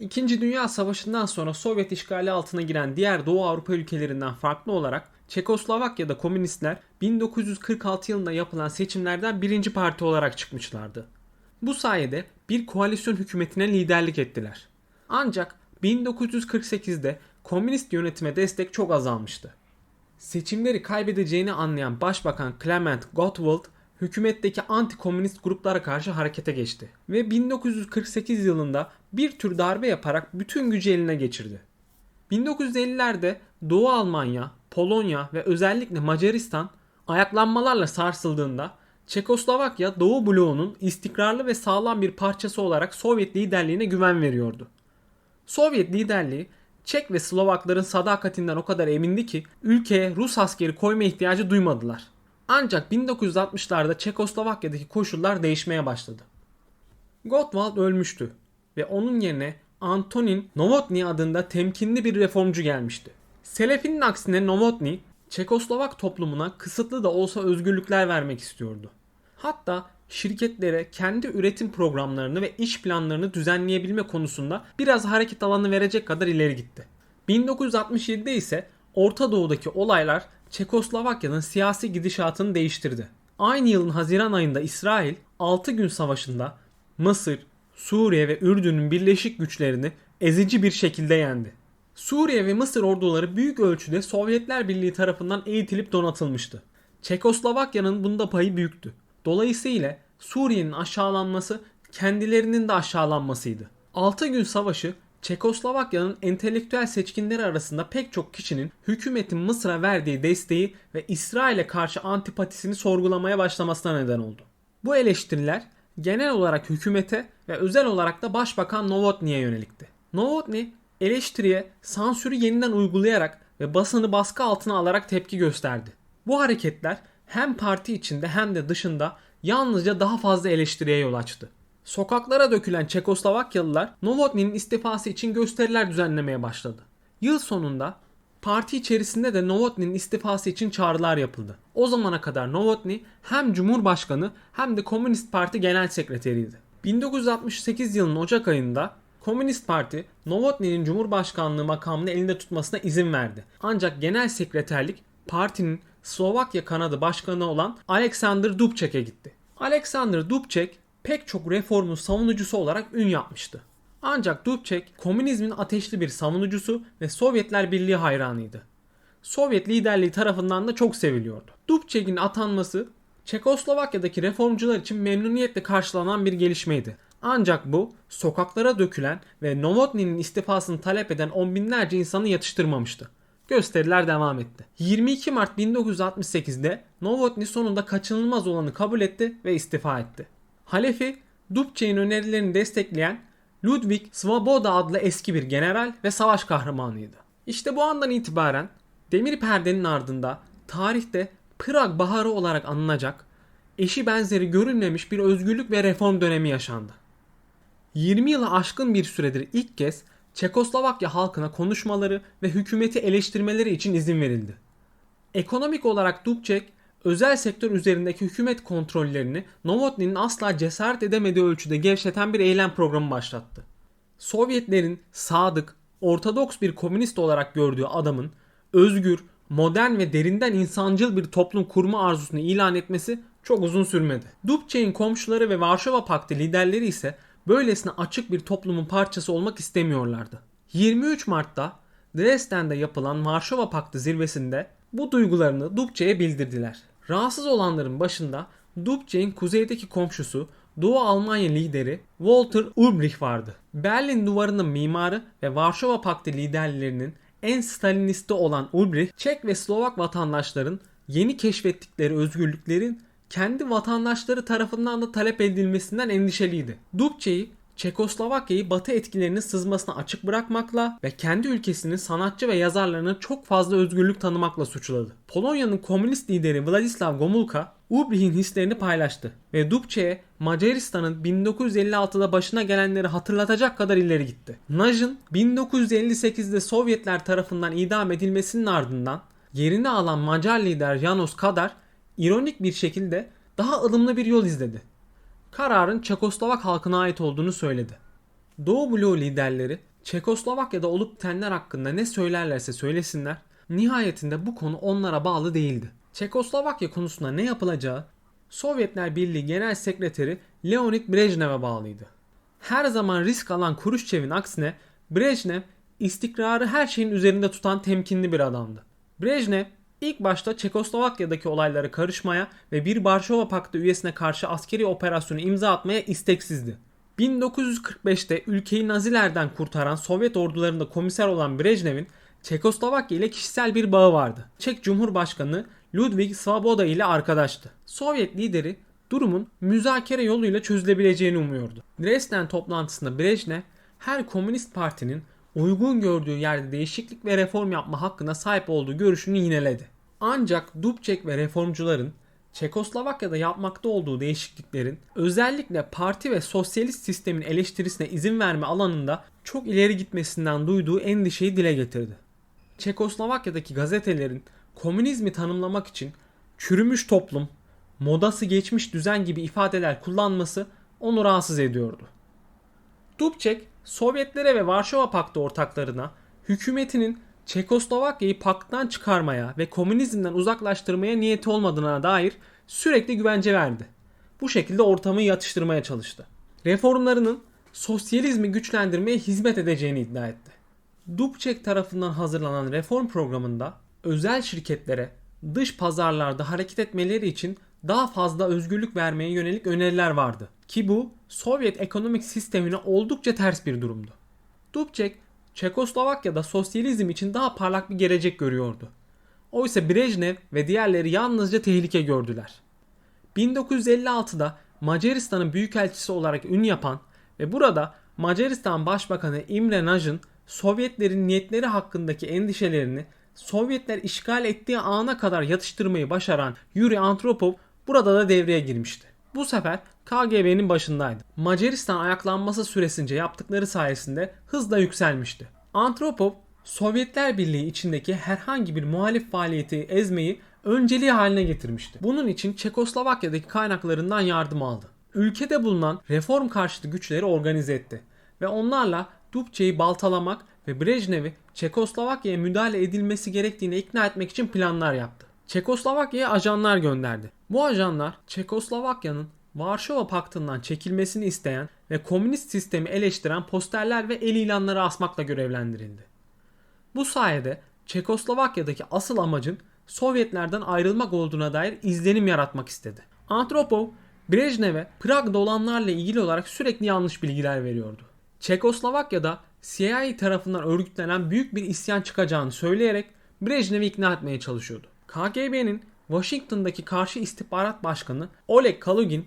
İkinci Dünya Savaşı'ndan sonra Sovyet işgali altına giren diğer Doğu Avrupa ülkelerinden farklı olarak Çekoslovakya'da komünistler 1946 yılında yapılan seçimlerden birinci parti olarak çıkmışlardı. Bu sayede bir koalisyon hükümetine liderlik ettiler. Ancak 1948'de komünist yönetime destek çok azalmıştı. Seçimleri kaybedeceğini anlayan Başbakan Clement Gottwald hükümetteki anti-komünist gruplara karşı harekete geçti ve 1948 yılında bir tür darbe yaparak bütün gücü eline geçirdi. 1950'lerde Doğu Almanya, Polonya ve özellikle Macaristan ayaklanmalarla sarsıldığında Çekoslovakya Doğu bloğunun istikrarlı ve sağlam bir parçası olarak Sovyet liderliğine güven veriyordu. Sovyet liderliği Çek ve Slovakların sadakatinden o kadar emindi ki ülkeye Rus askeri koyma ihtiyacı duymadılar. Ancak 1960'larda Çekoslovakya'daki koşullar değişmeye başladı. Gottwald ölmüştü ve onun yerine Antonin Novotny adında temkinli bir reformcu gelmişti. Selefi'nin aksine Novotny, Çekoslovak toplumuna kısıtlı da olsa özgürlükler vermek istiyordu. Hatta şirketlere kendi üretim programlarını ve iş planlarını düzenleyebilme konusunda biraz hareket alanı verecek kadar ileri gitti. 1967'de ise Orta Doğu'daki olaylar Çekoslovakya'nın siyasi gidişatını değiştirdi. Aynı yılın Haziran ayında İsrail 6 gün savaşında Mısır, Suriye ve Ürdün'ün birleşik güçlerini ezici bir şekilde yendi. Suriye ve Mısır orduları büyük ölçüde Sovyetler Birliği tarafından eğitilip donatılmıştı. Çekoslovakya'nın bunda payı büyüktü. Dolayısıyla Suriye'nin aşağılanması kendilerinin de aşağılanmasıydı. 6 gün savaşı Çekoslovakya'nın entelektüel seçkinleri arasında pek çok kişinin hükümetin Mısır'a verdiği desteği ve İsrail'e karşı antipatisini sorgulamaya başlamasına neden oldu. Bu eleştiriler genel olarak hükümete ve özel olarak da Başbakan Novotny'e yönelikti. Novotny eleştiriye sansürü yeniden uygulayarak ve basını baskı altına alarak tepki gösterdi. Bu hareketler hem parti içinde hem de dışında yalnızca daha fazla eleştiriye yol açtı. Sokaklara dökülen Çekoslovakyalılar Novotny'nin istifası için gösteriler düzenlemeye başladı. Yıl sonunda parti içerisinde de Novotny'nin istifası için çağrılar yapıldı. O zamana kadar Novotny hem Cumhurbaşkanı hem de Komünist Parti Genel Sekreteriydi. 1968 yılının Ocak ayında Komünist Parti Novotny'nin Cumhurbaşkanlığı makamını elinde tutmasına izin verdi. Ancak genel sekreterlik partinin Slovakya kanadı başkanı olan Alexander Dubček'e gitti. Alexander Dubček pek çok reformun savunucusu olarak ün yapmıştı. Ancak Dubček komünizmin ateşli bir savunucusu ve Sovyetler Birliği hayranıydı. Sovyet liderliği tarafından da çok seviliyordu. Dubček'in atanması Çekoslovakya'daki reformcular için memnuniyetle karşılanan bir gelişmeydi. Ancak bu sokaklara dökülen ve Novotny'nin istifasını talep eden on binlerce insanı yatıştırmamıştı. Gösteriler devam etti. 22 Mart 1968'de Novotny sonunda kaçınılmaz olanı kabul etti ve istifa etti. Halefi Dubček'in önerilerini destekleyen Ludwig Svoboda adlı eski bir general ve savaş kahramanıydı. İşte bu andan itibaren demir perdenin ardında tarihte Prag Baharı olarak anılacak eşi benzeri görülmemiş bir özgürlük ve reform dönemi yaşandı. 20 yılı aşkın bir süredir ilk kez Çekoslovakya halkına konuşmaları ve hükümeti eleştirmeleri için izin verildi. Ekonomik olarak Dubček özel sektör üzerindeki hükümet kontrollerini Novotny'nin asla cesaret edemediği ölçüde gevşeten bir eylem programı başlattı. Sovyetlerin sadık, ortodoks bir komünist olarak gördüğü adamın özgür, modern ve derinden insancıl bir toplum kurma arzusunu ilan etmesi çok uzun sürmedi. Dubček'in komşuları ve Varşova Paktı liderleri ise böylesine açık bir toplumun parçası olmak istemiyorlardı. 23 Mart'ta Dresden'de yapılan Varşova Paktı zirvesinde bu duygularını Dubček'e bildirdiler. Rahatsız olanların başında Dubček'in kuzeydeki komşusu Doğu Almanya lideri Walter Ulbricht vardı. Berlin duvarının mimarı ve Varşova Paktı liderlerinin en Stalinisti olan Ulbricht, Çek ve Slovak vatandaşların yeni keşfettikleri özgürlüklerin kendi vatandaşları tarafından da talep edilmesinden endişeliydi. Dubček'i Çekoslovakya'yı Batı etkilerinin sızmasına açık bırakmakla ve kendi ülkesinin sanatçı ve yazarlarına çok fazla özgürlük tanımakla suçladı. Polonya'nın komünist lideri Władysław Gomulka, Ulbricht'in hislerini paylaştı ve Dubček'e Macaristan'ın 1956'da başına gelenleri hatırlatacak kadar ileri gitti. Naj'ın 1958'de Sovyetler tarafından idam edilmesinin ardından yerini alan Macar lider Janos Kadar ironik bir şekilde daha ılımlı bir yol izledi kararın Çekoslovak halkına ait olduğunu söyledi. Doğu bloğu liderleri Çekoslovakya'da olup bitenler hakkında ne söylerlerse söylesinler, nihayetinde bu konu onlara bağlı değildi. Çekoslovakya konusunda ne yapılacağı Sovyetler Birliği Genel Sekreteri Leonid Brejnev'e bağlıydı. Her zaman risk alan Khrushchev'in aksine Brejnev istikrarı her şeyin üzerinde tutan temkinli bir adamdı. Brejnev ilk başta Çekoslovakya'daki olaylara karışmaya ve bir Varşova Paktı üyesine karşı askeri operasyonu imza atmaya isteksizdi. 1945'te ülkeyi Nazilerden kurtaran Sovyet ordularında komiser olan Brejnev'in Çekoslovakya ile kişisel bir bağı vardı. Çek Cumhurbaşkanı Ludwig Svoboda ile arkadaştı. Sovyet lideri durumun müzakere yoluyla çözülebileceğini umuyordu. Dresden toplantısında Brejnev her komünist partinin uygun gördüğü yerde değişiklik ve reform yapma hakkına sahip olduğu görüşünü yineledi. Ancak Dubček ve reformcuların Çekoslovakya'da yapmakta olduğu değişikliklerin özellikle parti ve sosyalist sistemin eleştirisine izin verme alanında çok ileri gitmesinden duyduğu endişeyi dile getirdi. Çekoslovakya'daki gazetelerin komünizmi tanımlamak için çürümüş toplum, modası geçmiş düzen gibi ifadeler kullanması onu rahatsız ediyordu. Dubček, Sovyetlere ve Varşova Paktı ortaklarına hükümetinin Çekoslovakya'yı pakttan çıkarmaya ve komünizmden uzaklaştırmaya niyeti olmadığına dair sürekli güvence verdi. Bu şekilde ortamı yatıştırmaya çalıştı. Reformlarının sosyalizmi güçlendirmeye hizmet edeceğini iddia etti. Dubček tarafından hazırlanan reform programında özel şirketlere dış pazarlarda hareket etmeleri için daha fazla özgürlük vermeye yönelik öneriler vardı. Ki bu Sovyet ekonomik sistemine oldukça ters bir durumdu. Dubček Çekoslovakya'da sosyalizm için daha parlak bir gelecek görüyordu. Oysa Brejnev ve diğerleri yalnızca tehlike gördüler. 1956'da Macaristan'ın büyükelçisi olarak ün yapan ve burada Macaristan Başbakanı Imre Naj'ın Sovyetlerin niyetleri hakkındaki endişelerini Sovyetler işgal ettiği ana kadar yatıştırmayı başaran Yuri Antropov burada da devreye girmişti. Bu sefer KGB'nin başındaydı. Macaristan ayaklanması süresince yaptıkları sayesinde hızla yükselmişti. Antropov Sovyetler Birliği içindeki herhangi bir muhalif faaliyeti ezmeyi önceliği haline getirmişti. Bunun için Çekoslovakya'daki kaynaklarından yardım aldı. Ülkede bulunan reform karşıtı güçleri organize etti ve onlarla Dubček'i baltalamak ve Brejnev'i Çekoslovakya'ya müdahale edilmesi gerektiğini ikna etmek için planlar yaptı. Çekoslovakya'ya ajanlar gönderdi. Bu ajanlar Çekoslovakya'nın Varşova Paktı'ndan çekilmesini isteyen ve komünist sistemi eleştiren posterler ve el ilanları asmakla görevlendirildi. Bu sayede Çekoslovakya'daki asıl amacın Sovyetlerden ayrılmak olduğuna dair izlenim yaratmak istedi. Antropov, Brejnev'e Prag'da olanlarla ilgili olarak sürekli yanlış bilgiler veriyordu. Çekoslovakya'da CIA tarafından örgütlenen büyük bir isyan çıkacağını söyleyerek Brejnev'i ikna etmeye çalışıyordu. KGB'nin Washington'daki karşı istihbarat başkanı Oleg Kalugin,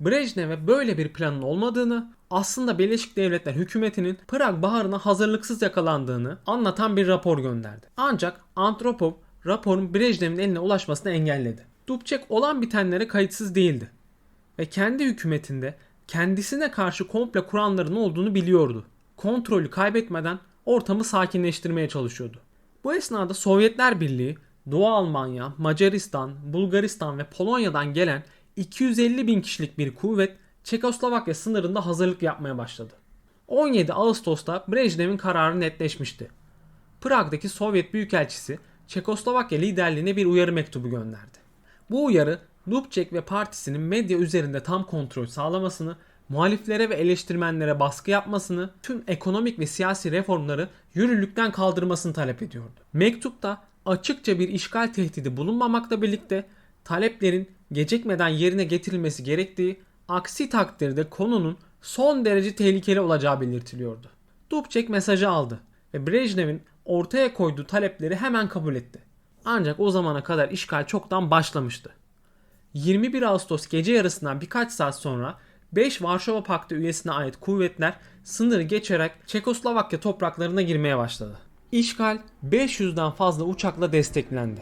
Brejnev'e böyle bir planın olmadığını, aslında Birleşik Devletler hükümetinin Prag baharına hazırlıksız yakalandığını anlatan bir rapor gönderdi. Ancak Antropov raporun Brejnev'in eline ulaşmasını engelledi. Dubček olan bitenlere kayıtsız değildi ve kendi hükümetinde kendisine karşı komple kuranların olduğunu biliyordu. Kontrolü kaybetmeden ortamı sakinleştirmeye çalışıyordu. Bu esnada Sovyetler Birliği, Doğu Almanya, Macaristan, Bulgaristan ve Polonya'dan gelen 250 bin kişilik bir kuvvet Çekoslovakya sınırında hazırlık yapmaya başladı. 17 Ağustos'ta Brejnev'in kararı netleşmişti. Prag'daki Sovyet Büyükelçisi Çekoslovakya liderliğine bir uyarı mektubu gönderdi. Bu uyarı Dubček ve partisinin medya üzerinde tam kontrol sağlamasını, muhaliflere ve eleştirmenlere baskı yapmasını, tüm ekonomik ve siyasi reformları yürürlükten kaldırmasını talep ediyordu. Mektupta açıkça bir işgal tehdidi bulunmamakla birlikte taleplerin gecikmeden yerine getirilmesi gerektiği, aksi takdirde konunun son derece tehlikeli olacağı belirtiliyordu. Dubček mesajı aldı ve Brejnev'in ortaya koyduğu talepleri hemen kabul etti. Ancak o zamana kadar işgal çoktan başlamıştı. 21 Ağustos gece yarısından birkaç saat sonra 5 Varşova Paktı üyesine ait kuvvetler sınırı geçerek Çekoslovakya topraklarına girmeye başladı. İşgal 500'den fazla uçakla desteklendi.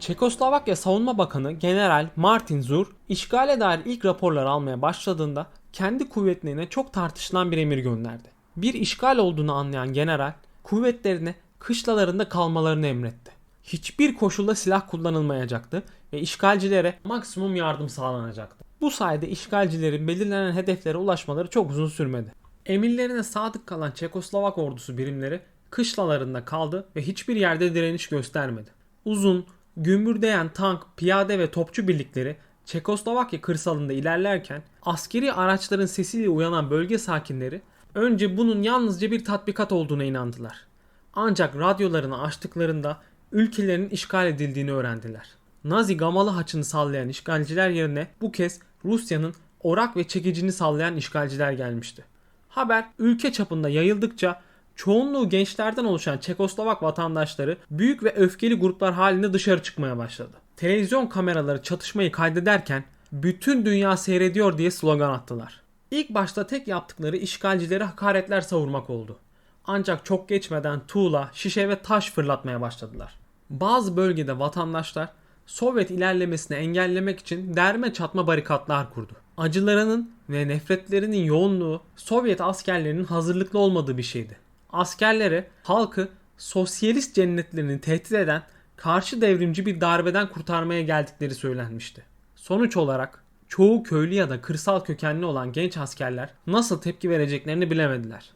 Çekoslovakya Savunma Bakanı General Martin Zur işgale dair ilk raporlar almaya başladığında kendi kuvvetlerine çok tartışılan bir emir gönderdi. Bir işgal olduğunu anlayan general kuvvetlerine kışlalarında kalmalarını emretti. Hiçbir koşulda silah kullanılmayacaktı ve işgalcilere maksimum yardım sağlanacaktı. Bu sayede işgalcilerin belirlenen hedeflere ulaşmaları çok uzun sürmedi. Emirlerine sadık kalan Çekoslovak ordusu birimleri kışlalarında kaldı ve hiçbir yerde direniş göstermedi. Uzun, gümbürdeyen tank, piyade ve topçu birlikleri Çekoslovakya kırsalında ilerlerken askeri araçların sesiyle uyanan bölge sakinleri önce bunun yalnızca bir tatbikat olduğuna inandılar. Ancak radyolarını açtıklarında ülkelerinin işgal edildiğini öğrendiler. Nazi gamalı haçını sallayan işgalciler yerine bu kez Rusya'nın orak ve çekicini sallayan işgalciler gelmişti. Haber ülke çapında yayıldıkça çoğunluğu gençlerden oluşan Çekoslovak vatandaşları büyük ve öfkeli gruplar halinde dışarı çıkmaya başladı. Televizyon kameraları çatışmayı kaydederken bütün dünya seyrediyor diye slogan attılar. İlk başta tek yaptıkları işgalcilere hakaretler savurmak oldu. Ancak çok geçmeden tuğla, şişe ve taş fırlatmaya başladılar. Bazı bölgede vatandaşlar Sovyet ilerlemesini engellemek için derme çatma barikatlar kurdu. Acılarının ve nefretlerinin yoğunluğu Sovyet askerlerinin hazırlıklı olmadığı bir şeydi. Askerlere halkı sosyalist cennetlerini tehdit eden karşı devrimci bir darbeden kurtarmaya geldikleri söylenmişti. Sonuç olarak çoğu köylü ya da kırsal kökenli olan genç askerler nasıl tepki vereceklerini bilemediler.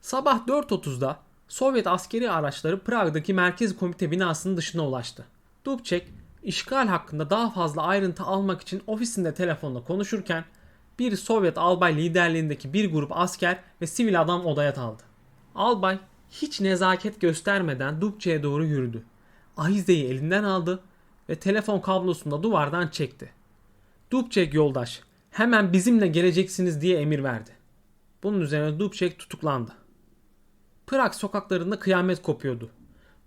Sabah 4.30'da Sovyet askeri araçları Prag'daki Merkez Komite binasının dışına ulaştı. Dubček işgal hakkında daha fazla ayrıntı almak için ofisinde telefonla konuşurken bir Sovyet albay liderliğindeki bir grup asker ve sivil adam odaya daldı. Albay hiç nezaket göstermeden Dubček'e doğru yürüdü. Ahize'yi elinden aldı ve telefon kablosunu da duvardan çekti. Dubček yoldaş hemen bizimle geleceksiniz diye emir verdi. Bunun üzerine Dubček tutuklandı. Prag sokaklarında kıyamet kopuyordu.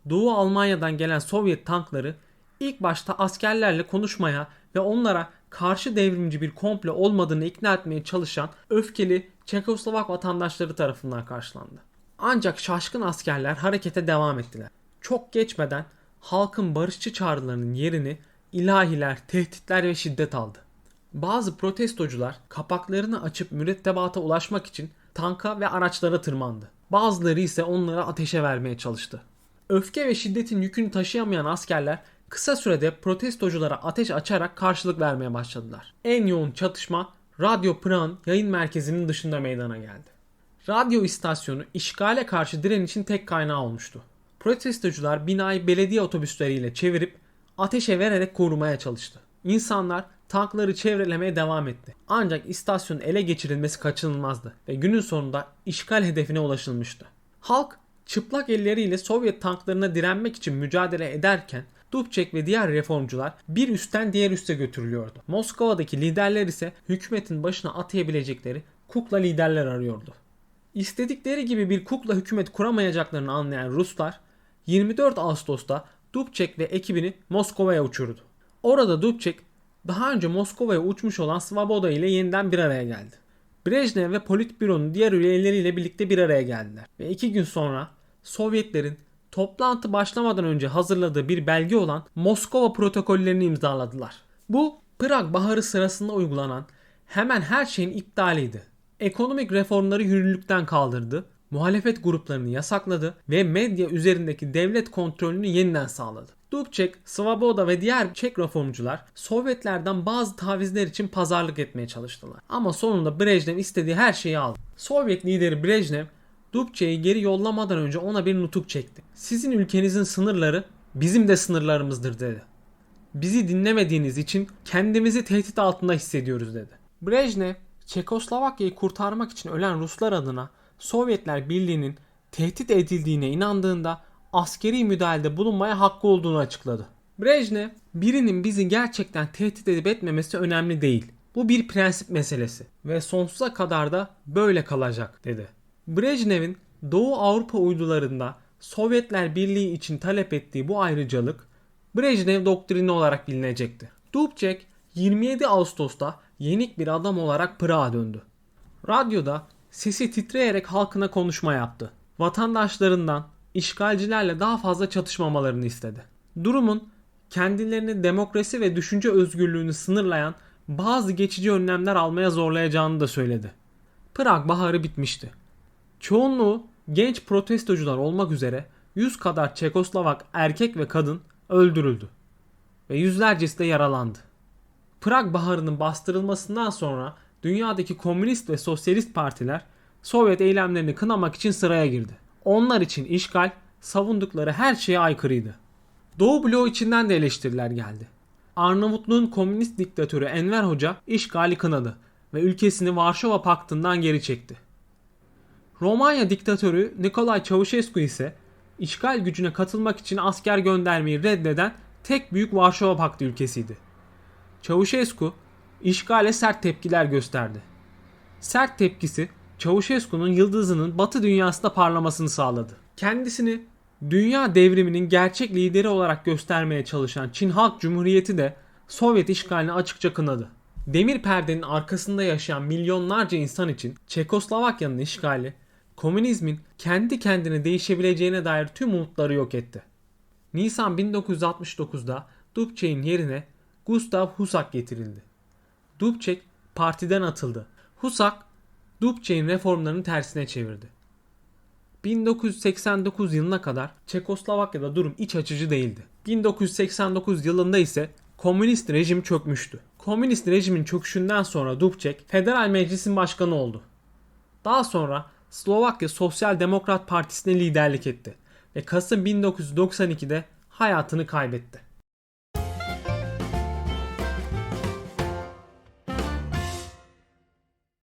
Doğu Almanya'dan gelen Sovyet tankları ilk başta askerlerle konuşmaya ve onlara karşı devrimci bir komple olmadığını ikna etmeye çalışan öfkeli Çekoslovak vatandaşları tarafından karşılandı. Ancak şaşkın askerler harekete devam ettiler. Çok geçmeden halkın barışçı çağrılarının yerini ilahiler, tehditler ve şiddet aldı. Bazı protestocular kapaklarını açıp mürettebata ulaşmak için tanka ve araçlara tırmandı. Bazıları ise onlara ateşe vermeye çalıştı. Öfke ve şiddetin yükünü taşıyamayan askerler kısa sürede protestoculara ateş açarak karşılık vermeye başladılar. En yoğun çatışma Radyo Pran yayın merkezinin dışında meydana geldi. Radyo istasyonu işgale karşı direnişin tek kaynağı olmuştu. Protestocular binayı belediye otobüsleriyle çevirip ateşe vererek korumaya çalıştı. İnsanlar tankları çevrelemeye devam etti. Ancak istasyonun ele geçirilmesi kaçınılmazdı ve günün sonunda işgal hedefine ulaşılmıştı. Halk çıplak elleriyle Sovyet tanklarına direnmek için mücadele ederken Dubček ve diğer reformcular bir üstten diğer üste götürülüyordu. Moskova'daki liderler ise hükümetin başına atayabilecekleri kukla liderler arıyordu. İstedikleri gibi bir kukla hükümet kuramayacaklarını anlayan Ruslar 24 Ağustos'ta Dubček ve ekibini Moskova'ya uçurdu. Orada Dubček daha önce Moskova'ya uçmuş olan Svoboda ile yeniden bir araya geldi. Brejnev ve Politbüro'nun diğer üyeleriyle birlikte bir araya geldiler. Ve iki gün sonra Sovyetlerin toplantı başlamadan önce hazırladığı bir belge olan Moskova protokollerini imzaladılar. Bu Prag Baharı sırasında uygulanan hemen her şeyin iptaliydi. Ekonomik reformları yürürlükten kaldırdı, muhalefet gruplarını yasakladı ve medya üzerindeki devlet kontrolünü yeniden sağladı. Dubček, Svoboda ve diğer Çek reformcular Sovyetlerden bazı tavizler için pazarlık etmeye çalıştılar. Ama sonunda Brejnev istediği her şeyi aldı. Sovyet lideri Brejnev Dubček'i geri yollamadan önce ona bir nutuk çekti. Sizin ülkenizin sınırları bizim de sınırlarımızdır dedi. Bizi dinlemediğiniz için kendimizi tehdit altında hissediyoruz dedi. Brejnev, Çekoslovakya'yı kurtarmak için ölen Ruslar adına Sovyetler Birliği'nin tehdit edildiğine inandığında askeri müdahalede bulunmaya hakkı olduğunu açıkladı. Brejnev, birinin bizi gerçekten tehdit edip etmemesi önemli değil. Bu bir prensip meselesi ve sonsuza kadar da böyle kalacak dedi. Brejnev'in Doğu Avrupa uydularında Sovyetler Birliği için talep ettiği bu ayrıcalık Brejnev doktrini olarak bilinecekti. Dubček 27 Ağustos'ta yenik bir adam olarak Prag'a döndü. Radyoda sesi titreyerek halkına konuşma yaptı. Vatandaşlarından işgalcilerle daha fazla çatışmamalarını istedi. Durumun kendilerini demokrasi ve düşünce özgürlüğünü sınırlayan bazı geçici önlemler almaya zorlayacağını da söyledi. Prag baharı bitmişti. Çoğunluğu genç protestocular olmak üzere 100 kadar Çekoslovak erkek ve kadın öldürüldü ve yüzlercesi de yaralandı. Prag Baharı'nın bastırılmasından sonra dünyadaki komünist ve sosyalist partiler Sovyet eylemlerini kınamak için sıraya girdi. Onlar için işgal savundukları her şeye aykırıydı. Doğu bloğu içinden de eleştiriler geldi. Arnavutluğun komünist diktatörü Enver Hoca işgali kınadı ve ülkesini Varşova Paktı'ndan geri çekti. Romanya diktatörü Nikolay Çavuşescu ise işgal gücüne katılmak için asker göndermeyi reddeden tek büyük Varşova Paktı ülkesiydi. Çavuşescu işgale sert tepkiler gösterdi. Sert tepkisi Çavuşescu'nun yıldızının Batı dünyasında parlamasını sağladı. Kendisini dünya devriminin gerçek lideri olarak göstermeye çalışan Çin Halk Cumhuriyeti de Sovyet işgalini açıkça kınadı. Demir perdenin arkasında yaşayan milyonlarca insan için Çekoslovakya'nın işgali, komünizmin kendi kendine değişebileceğine dair tüm umutları yok etti. Nisan 1969'da Dubček'in yerine Gustav Husak getirildi. Dubček partiden atıldı. Husak, Dubček'in reformlarını tersine çevirdi. 1989 yılına kadar Çekoslovakya'da durum iç açıcı değildi. 1989 yılında ise komünist rejim çökmüştü. Komünist rejimin çöküşünden sonra Dubček Federal Meclis'in başkanı oldu. Daha sonra Slovakya Sosyal Demokrat Partisi'ne liderlik etti ve Kasım 1992'de hayatını kaybetti.